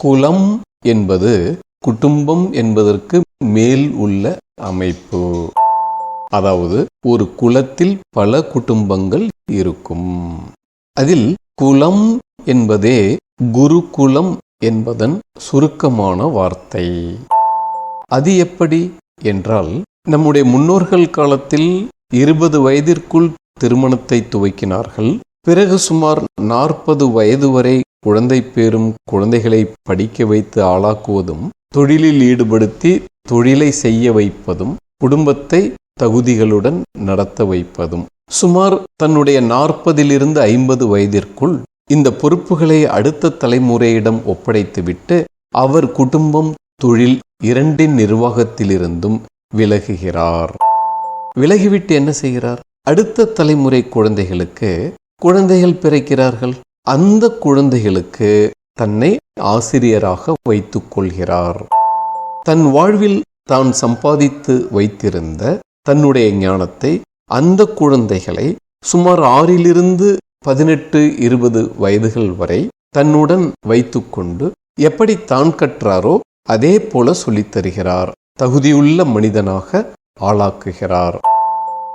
குலம் என்பது குடும்பம் என்பதற்கு மேல் உள்ள அமைப்பு. அதாவது ஒரு குலத்தில் பல குடும்பங்கள் இருக்கும். அதில் குலம் என்பதே குருகுலம் என்பதன் சுருக்கமான வார்த்தை. அது எப்படி என்றால் நம்முடைய முன்னோர்கள் காலத்தில் இருபது வயதிற்குள் திருமணத்தை துவக்கினார்கள். பிறகு சுமார் நாற்பது வயது வரை குழந்தை பேரும் குழந்தைகளை படிக்க வைத்து ஆளாக்குவதும் தொழிலில் ஈடுபடுத்தி தொழிலை செய்ய வைப்பதும் குடும்பத்தை தகுதிகளுடன் நடத்த வைப்பதும். சுமார் தன்னுடைய நாற்பதிலிருந்து ஐம்பது வயதிற்குள் இந்த பொறுப்புகளை அடுத்த தலைமுறையிடம் ஒப்படைத்துவிட்டு அவர் குடும்பம் தொழில் இரண்டின் நிர்வாகத்திலிருந்தும் விலகுகிறார். விலகிவிட்டு என்ன செய்கிறார்? அடுத்த தலைமுறை குழந்தைகளுக்கு குழந்தைகள் பிறக்கிறார்கள். அந்த குழந்தைகளுக்கு தன்னை ஆசிரியராக வைத்துக் கொள்கிறார் தன் வாழ்வில் தான் சம்பாதித்து வைத்திருந்த தன்னுடைய ஞானத்தை அந்த குழந்தைகளை சுமார் ஆறிலிருந்து பதினெட்டு இருபது வயதுகள் வரை தன்னுடன் வைத்துக்கொண்டு எப்படி தான் கற்றாரோ அதே போல சொல்லித் தருகிறார். தகுதியுள்ள மனிதனாக ஆளாக்குகிறார்.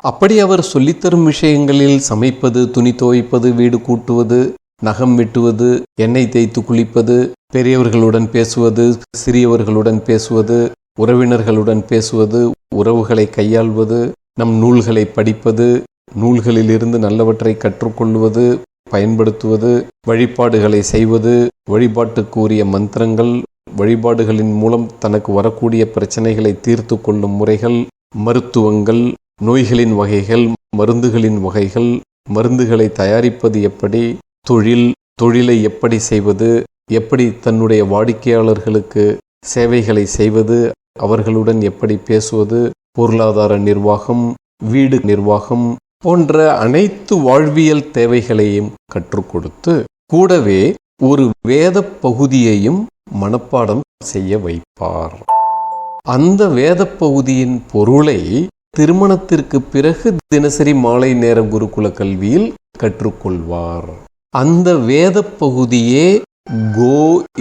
அப்படி அவர் சொல்லித்தரும் விஷயங்களில் சமைப்பது துணி துவைப்பது வீடு கூட்டுவது நகம் வெட்டுவது எண்ணெய் தேய்த்து குளிப்பது பெரியவர்களுடன் பேசுவது சிறியவர்களுடன் பேசுவது உறவினர்களுடன் பேசுவது உறவுகளை கையாள்வது நம் நூல்களை படிப்பது நூல்களிலிருந்து நல்லவற்றை கற்றுக்கொள்வது பயன்படுத்துவது வழிபாடுகளை செய்வது வழிபாட்டுக்குரிய மந்திரங்கள் வழிபாடுகளின் மூலம் தனக்கு வரக்கூடிய பிரச்சனைகளை தீர்த்து கொள்ளும் முறைகள் மருத்துவங்கள் நோய்களின் வகைகள் மருந்துகளின் வகைகள் மருந்துகளை தயாரிப்பது எப்படி தொழில் தொழிலை எப்படி செய்வது எப்படி தன்னுடைய வாடிக்கையாளர்களுக்கு சேவைகளை செய்வது அவர்களுடன் எப்படி பேசுவது பொருளாதார நிர்வாகம் வீடு நிர்வாகம் போன்ற அனைத்து வாழ்வியல் தேவைகளையும் கற்றுக் கொடுத்து கூடவே ஒரு வேத பகுதியையும் மனப்பாடம் செய்ய வைப்பார். அந்த வேத பகுதியின் பொருளை திருமணத்திற்கு பிறகு தினசரி மாலை நேர குருகுல கல்வியில் கற்றுக்கொள்வார் அந்த வேத பகுதியே கோ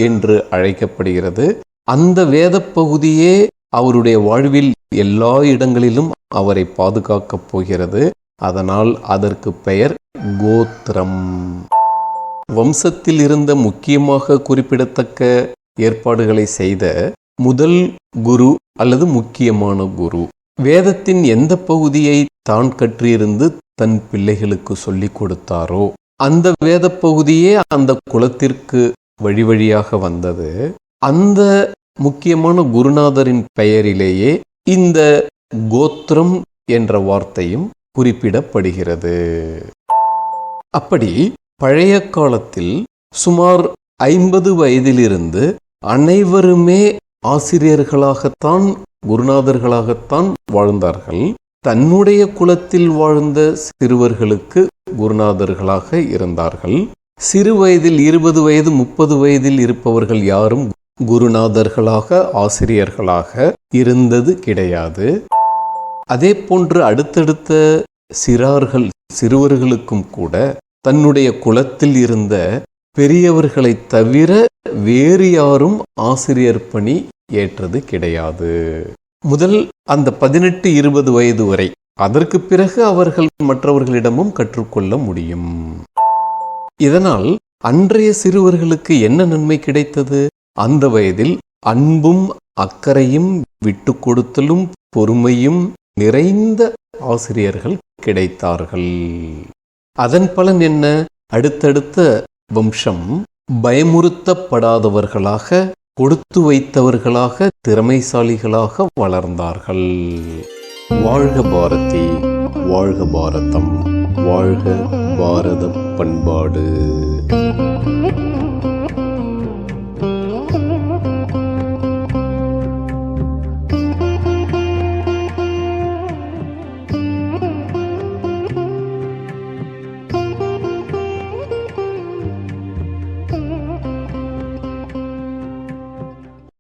என்று அழைக்கப்படுகிறது. அந்த வேத பகுதியே அவருடைய வாழ்வில் எல்லா இடங்களிலும் அவரை பாதுகாக்கப் போகிறது. அதனால் அதற்கு பெயர் கோத்திரம். வம்சத்தில் இருந்த முக்கியமாக குறிப்பிடத்தக்க ஏற்பாடுகளை செய்த முதல் குரு அல்லது முக்கியமான குரு. வேதத்தின் எந்த பகுதியை தான் கற்றியிருந்து தன் பிள்ளைகளுக்கு சொல்லிக் கொடுத்தாரோ அந்த வேத பகுதியே அந்த குலத்திற்கு வழி வழியாக வந்தது. அந்த முக்கியமான குருநாதரின் பெயரிலேயே இந்த கோத்திரம் என்ற வார்த்தையும் குறிப்பிடப்படுகிறது. அப்படி பழைய காலத்தில் சுமார் ஐம்பது வயதிலிருந்து அனைவருமே ஆசிரியர்களாகத்தான் குருநாதர்களாகத்தான் வாழ்ந்தார்கள். தன்னுடைய குலத்தில் வாழ்ந்த சிறுவர்களுக்கு குருநாதர்களாக இருந்தார்கள். சிறு வயதில் இருபது வயது முப்பது வயதில் இருப்பவர்கள் யாரும் குருநாதர்களாக ஆசிரியர்களாக இருந்தது கிடையாது. அதே போன்று அடுத்தடுத்த சிறார்கள் சிறுவர்களுக்கும் கூட தன்னுடைய குலத்தில் இருந்த பெரியவர்களை தவிர வேறு யாரும் ஆசிரியர் பணி ஏற்றது கிடையாது. முதல் அந்த பதினெட்டு இருபது வயது வரை அதற்கு பிறகு அவர்கள் மற்றவர்களிடமும் கற்றுக்கொள்ள முடியும். இதனால் அன்றைய சிறுவர்களுக்கு என்ன நன்மை கிடைத்தது? அந்த வயதில் அன்பும் அக்கறையும் விட்டு கொடுத்தலும் பொறுமையும் நிறைந்த ஆசிரியர்கள் கிடைத்தார்கள். அதன் பலன் என்ன? அடுத்தடுத்த வம்சம் பயமுறுத்தப்படாதவர்களாக கொடுத்து வைத்தவர்களாக திறமைசாலிகளாக வளர்ந்தார்கள். வாழ்க பாரதி வாழ்க பாரதம் வாழ்க பாரத பண்பாடு.